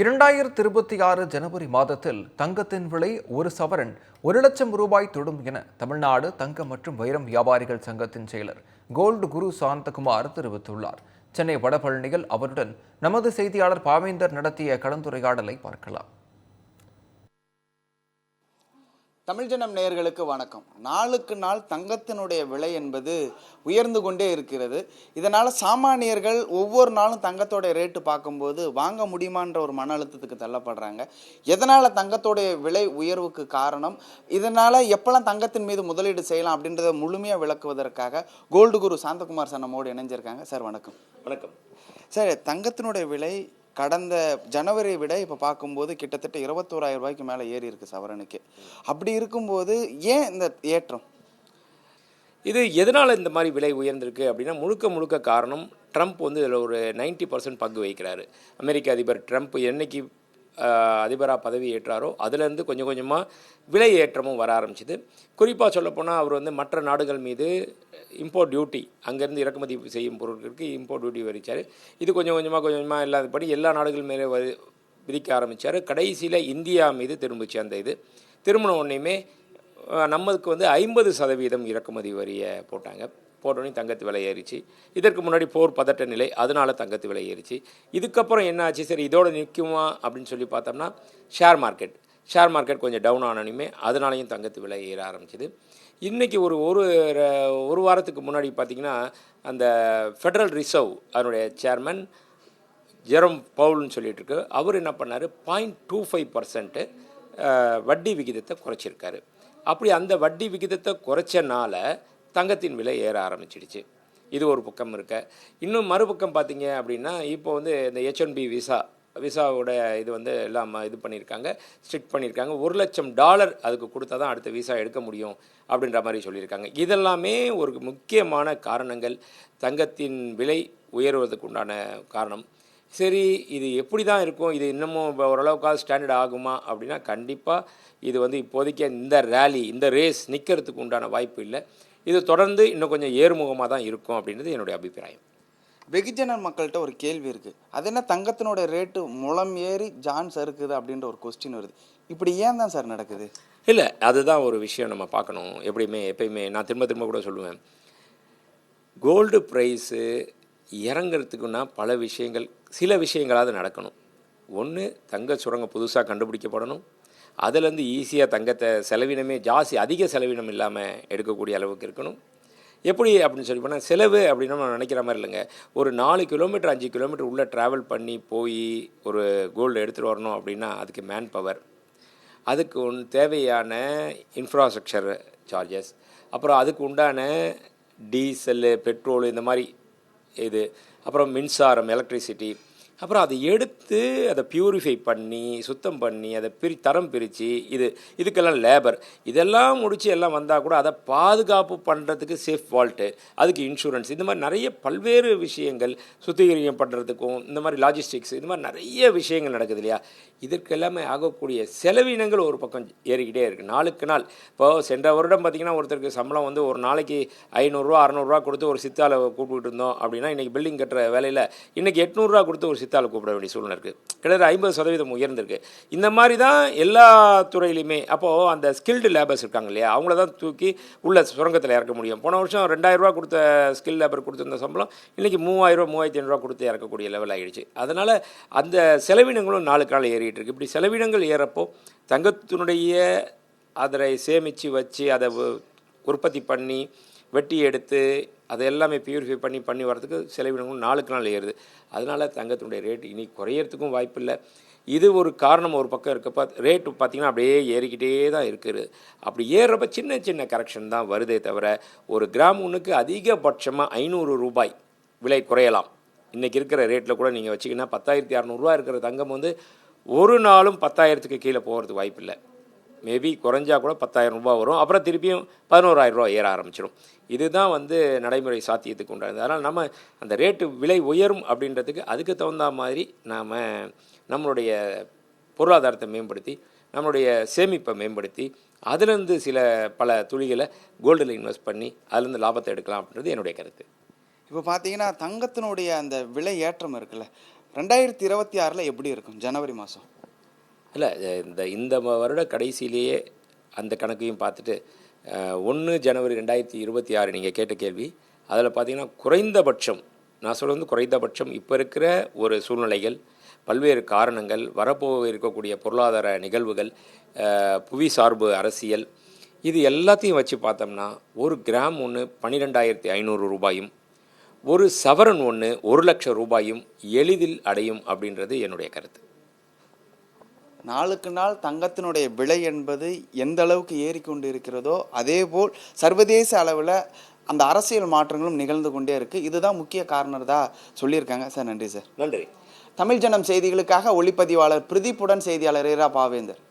இரண்டாயிரத்தி இருபத்தி ஆறு ஜனவரி மாதத்தில் தங்கத்தின் விலை ஒரு சவரன் ஒரு லட்சம் ரூபாய் தொடும் என தமிழ்நாடு தங்கம் மற்றும் வைரம் வியாபாரிகள் சங்கத்தின் செயலர் கோல்டு குரு சாந்தகுமார் தெரிவித்துள்ளார். சென்னை வடபழனியில் அவருடன் நமது செய்தியாளர் பாவேந்தர் நடத்திய கலந்துரையாடலை பார்க்கலாம். தமிழ் ஜனம் நேயர்களுக்கு வணக்கம். நாளுக்கு நாள் தங்கத்தினுடைய விலை என்பது உயர்ந்து கொண்டே இருக்கிறது. இதனால் சாமானியர்கள் ஒவ்வொரு நாளும் தங்கத்தோடைய ரேட்டு பார்க்கும்போது வாங்க முடியுமான்ற ஒரு மன அழுத்தத்துக்கு தள்ளப்படுறாங்க. எதனால் தங்கத்தோடைய விலை உயர்வுக்கு காரணம்? இதனால் எப்போல்லாம் தங்கத்தின் மீது முதலீடு செய்யலாம் அப்படின்றத முழுமையாக விளக்குவதற்காக கோல்டு குரு சாந்தகுமார் சார் நம்மோடு இணைஞ்சிருக்காங்க. சார் வணக்கம். வணக்கம். சார் தங்கத்தினுடைய விலை கடந்த ஜனவரியை விட இப்போ பார்க்கும்போது கிட்டத்தட்ட இருபத்தோராயிரம் ரூபாய்க்கு மேலே ஏறி இருக்கு சவரனுக்கு. அப்படி இருக்கும்போது ஏன் இந்த ஏற்றம்? இது எதனால் இந்த மாதிரி விலை உயர்ந்திருக்கு அப்படின்னா முழுக்க முழுக்க காரணம் ட்ரம்ப் வந்து இதில் ஒரு 90% பர்சன்ட் பங்கு வகிக்கிறாரு. அமெரிக்க அதிபர் ட்ரம்ப் என்னைக்கு அதிபராக பதவி ஏற்றாரோ அதுலேருந்து கொஞ்சம் கொஞ்சமாக விலை ஏற்றமும் வர ஆரம்பிச்சிது. குறிப்பாக சொல்லப்போனால் அவர் வந்து மற்ற நாடுகள் மீது இம்போர்ட் டியூட்டி அங்கேருந்து இறக்குமதி செய்யும் பொருட்களுக்கு இம்போர்ட் டியூட்டி வரிச்சார் இது கொஞ்சம் கொஞ்சமாக கொஞ்சம் கொஞ்சமாக இல்லாதபடி எல்லா நாடுகள் மேலே வரி விதிக்க ஆரம்பித்தார் கடைசியில் இந்தியா மீது திரும்பிச்சு அந்த இது. திரும்பின உடனேயுமே நம்மளுக்கு வந்து ஐம்பது சதவீதம் இறக்குமதி வரியை போட்டாங்க. போட்டோன்னே தங்கத்து விலை ஏறிச்சு. இதற்கு முன்னாடி போர் பதட்ட நிலை அதனால் தங்கத்து விலை ஏறிச்சு. இதுக்கப்புறம் என்ன ஆச்சு சரி இதோட நிற்குமா? அப்படின்னு சொல்லி பார்த்தோம்னா ஷேர் மார்க்கெட் ஷேர் மார்க்கெட் கொஞ்சம் டவுன் ஆனோனையுமே அதனாலையும் தங்கத்து விலை ஏற ஆரம்பிச்சிது. இன்றைக்கி ஒரு ஒரு ஒரு வாரத்துக்கு முன்னாடி பார்த்திங்கன்னா அந்த ஃபெடரல் ரிசர்வ் அதனுடைய சேர்மன் ஜெரம் பவுல்னு சொல்லிட்டு இருக்கு அவர் என்ன பண்ணார்? பாயிண்ட் டூ ஃபைவ் பர்சன்ட்டு வட்டி விகிதத்தை குறைச்சிருக்காரு. அப்படி அந்த வட்டி விகிதத்தை குறைச்சனால தங்கத்தின் விலை ஏற ஆரம்பிச்சிடுச்சு. இது ஒரு பக்கம் இருக்க. இன்னும் மறுபக்கம் பார்த்தீங்க அப்படின்னா இப்போ வந்து இந்த ஹெச்என்பி விசா விசாவோட இது வந்து எல்லாம் இது பண்ணியிருக்காங்க ஸ்ட்ரிக்ட் பண்ணியிருக்காங்க ஒரு லட்சம் டாலர் அதுக்கு கொடுத்தா தான் அடுத்த விசா எடுக்க முடியும் அப்படின்ற மாதிரி சொல்லியிருக்காங்க. இதெல்லாமே ஒரு முக்கியமான காரணங்கள். தங்கத்தின் விலை உயர்வதற்கு உண்டான காரணம். சரி இது எப்படி தான் இருக்கும்? இது இன்னமும் இப்ப ஓரளவுக்காவது ஸ்டாண்டர்ட் ஆகுமா அப்படின்னா கண்டிப்பாக இது வந்து இப்போதைக்கு இந்த ரேலி இந்த ரேஸ் நிற்கிறதுக்கு உண்டான வாய்ப்பு இல்லை. இது தொடர்ந்து இன்னும் கொஞ்சம் ஏறுமுகமாக தான் இருக்கும் அப்படின்றது என்னுடைய அபிப்பிராயம். வெகுஜன மக்கள்கிட்ட ஒரு கேள்வி இருக்கு. அது என்ன தங்கத்தினுடைய ரேட்டு முளம் ஏறி ஜான் சறுக்குது அப்படின்ற ஒரு கொஸ்டின் வருது. இப்படி ஏன் தான் சார் நடக்குது? இல்லை அதுதான் ஒரு விஷயம் நம்ம பார்க்கணும். எப்படியுமே எப்பயுமே நான் திரும்ப திரும்ப கூட சொல்லுவேன். கோல்டு ப்ரைஸு இறங்குறதுக்குன்னா பல விஷயங்கள் சில விஷயங்களாவது நடக்கணும். ஒன்று தங்க சுரங்கம் புதுசாக கண்டுபிடிக்கப்படணும். அதுலேருந்து ஈஸியாக தங்கத்தை செலவினமே ஜாஸ்தி அதிக செலவினம் இல்லாமல் எடுக்கக்கூடிய அளவுக்கு இருக்கணும். எப்படி அப்படின்னு சொல்லி போனால் செலவு அப்படின்னு நம்ம நினைக்கிற மாதிரி இல்லைங்க. ஒரு நாலு கிலோமீட்டர் அஞ்சு கிலோமீட்டர் உள்ளே ட்ராவல் பண்ணி போய் ஒரு கோல்டு எடுத்துகிட்டு வரணும் அப்படின்னா அதுக்கு மேன் பவர் அதுக்கு உன் தேவையான இன்ஃப்ராஸ்ட்ரக்சர் சார்ஜஸ் அப்புறம் அதுக்கு உண்டான டீசல் பெட்ரோல் இந்த மாதிரி இது. அப்புறம் மின்சாரம் எலக்ட்ரிசிட்டி அப்புறம் அதை எடுத்து அதை பியூரிஃபை பண்ணி சுத்தம் பண்ணி அதை பிரி தரம் பிரித்து இது இதுக்கெல்லாம் லேபர் இதெல்லாம் முடித்து எல்லாம் வந்தால் கூட அதை பாதுகாப்பு பண்ணுறதுக்கு சேஃப் வால்ட்டு அதுக்கு இன்சூரன்ஸ் இந்த மாதிரி நிறைய பல்வேறு விஷயங்கள் சுத்திகரிக்கம் பண்ணுறதுக்கும் இந்த மாதிரி லாஜிஸ்டிக்ஸ் இந்த மாதிரி நிறைய விஷயங்கள் நடக்குது இல்லையா? இதற்கெல்லாமே ஆகக்கூடிய செலவினங்கள் ஒரு பக்கம் ஏறிக்கிட்டே இருக்குது நாளுக்கு நாள். இப்போ சென்ற வருடம் பார்த்திங்கன்னா ஒருத்தருக்கு சம்பளம் வந்து ஒரு நாளைக்கு ஐநூறுரூவா அறநூறுரூவா கொடுத்து ஒரு சித்தாலை கூப்பிட்டு இருந்தோம் அப்படின்னா இன்றைக்கி பில்டிங் கட்டுற வேலையில் இன்றைக்கி எட்நூறுரூவா கொடுத்து ஒரு சித்தால் கூப்பிட வேண்டிய சூழ்நிலை இருக்குது கிட்டத்தட்ட ஐம்பது சதவீதம் உயர்ந்திருக்கு. இந்த மாதிரி தான் எல்லா துறையிலையுமே அப்போது அந்த ஸ்கில்டு லேபர்ஸ் இருக்காங்க இல்லையா? அவங்கள தான் தூக்கி உள்ள சுரங்கத்தில் இறக்க முடியும். போன வருஷம் ரெண்டாயிரரூவா கொடுத்த ஸ்கில் லேபர் கொடுத்துருந்த சம்பளம் இன்றைக்கி மூவாயிரரூவா மூவாயிரத்தி ஐநூறுரூவா கொடுத்து இறக்கக்கூடிய லெவல் ஆகிடுச்சு அதனால் அந்த செலவினங்களும் நாலு காலம் ஏறிட்டு இருக்கு. இப்படி செலவினங்கள் ஏறப்போ தங்கத்தினுடைய அதை சேமித்து வச்சு அதை உற்பத்தி பண்ணி வெட்டி எடுத்து அதை எல்லாமே பியூரிஃபை பண்ணி பண்ணி வரதுக்கு செலவினங்களும் நாளுக்கு நாள் ஏறுது. அதனால் தங்கத்தினுடைய ரேட் இனி குறையறதுக்கும் வாய்ப்பு இல்லை. இது ஒரு காரணம் ஒரு பக்கம் இருக்கப்ப ரேட்டு பார்த்திங்கன்னா அப்படியே ஏறிக்கிட்டே தான் இருக்குது. அப்படி ஏறுறப்ப சின்ன சின்ன கரெக்ஷன் தான் வருதே தவிர ஒரு கிராம் ஒன்றுக்கு அதிகபட்சமாக ஐநூறு ரூபாய் விலை குறையலாம். இன்றைக்கி இருக்கிற ரேட்டில் கூட நீங்கள் வச்சிங்கன்னா பத்தாயிரத்தி அறநூறுரூவா இருக்கிற தங்கம் வந்து ஒரு நாளும் பத்தாயிரத்துக்கு கீழே போகிறதுக்கு வாய்ப்பு இல்லை. மேபி குறைஞ்சா கூட பத்தாயிரம் ரூபாய் வரும். அப்புறம் திருப்பியும் பதினோராயிரம் ரூபா ஏற ஆரம்பிச்சிடும். இதுதான் வந்து நடைமுறை சாத்தியத்துக்கு உண்டானது. அதனால் நம்ம அந்த ரேட்டு விலை உயரும் அப்படின்றதுக்கு அதுக்கு தகுந்த மாதிரி நாம் நம்மளுடைய பொருளாதாரத்தை மேம்படுத்தி நம்மளுடைய சேமிப்பை மேம்படுத்தி அதுலேருந்து சில பல துளிகளை கோல்டில் இன்வெஸ்ட் பண்ணி அதுலேருந்து லாபத்தை எடுக்கலாம் அப்படின்றது என்னுடைய கருத்து. இப்போ பார்த்தீங்கன்னா தங்கத்தினுடைய அந்த விலை ஏற்றம் இருக்குல்ல ரெண்டாயிரத்தி இருபத்தி ஆறில் எப்படி இருக்கும்? ஜனவரி மாதம். இல்லை இந்த இந்த வருட கடைசியிலேயே அந்த கணக்கையும் பார்த்துட்டு ஒன்று ஜனவரி ரெண்டாயிரத்தி இருபத்தி ஆறு நீங்கள் கேட்ட கேள்வி அதில் பார்த்தீங்கன்னா குறைந்தபட்சம் நான் சொல்கிறது குறைந்தபட்சம் இப்போ இருக்கிற ஒரு சூழ்நிலைகள் பல்வேறு காரணங்கள் வரப்போக இருக்கக்கூடிய பொருளாதார நிகழ்வுகள் புவி சார்பு அரசியல் இது எல்லாத்தையும் வச்சு பார்த்தோம்னா ஒரு கிராம் ஒன்று பன்னிரெண்டாயிரத்தி ஐநூறு ரூபாயும் ஒரு சவரன் ஒன்று ஒரு லட்சம் ரூபாயும் எளிதில் அடையும் அப்படின்றது என்னுடைய கருத்து. நாளுக்கு நாள் தங்கத்தினுடைய விலை என்பது எந்த அளவுக்கு ஏறிக்கொண்டு இருக்கிறதோ அதே போல் சர்வதேச அளவில் அந்த அரசியல் மாற்றங்களும் நிகழ்ந்து கொண்டே இருக்குது இதுதான் முக்கிய காரணம் தான் சொல்லியிருக்காங்க. சார் நன்றி சார். நன்றி. தமிழ் ஜனம் செய்திகளுக்காக ஒளிப்பதிவாளர் பிரதீப்புடன் செய்தியாளர் இரா பாவேந்தர்.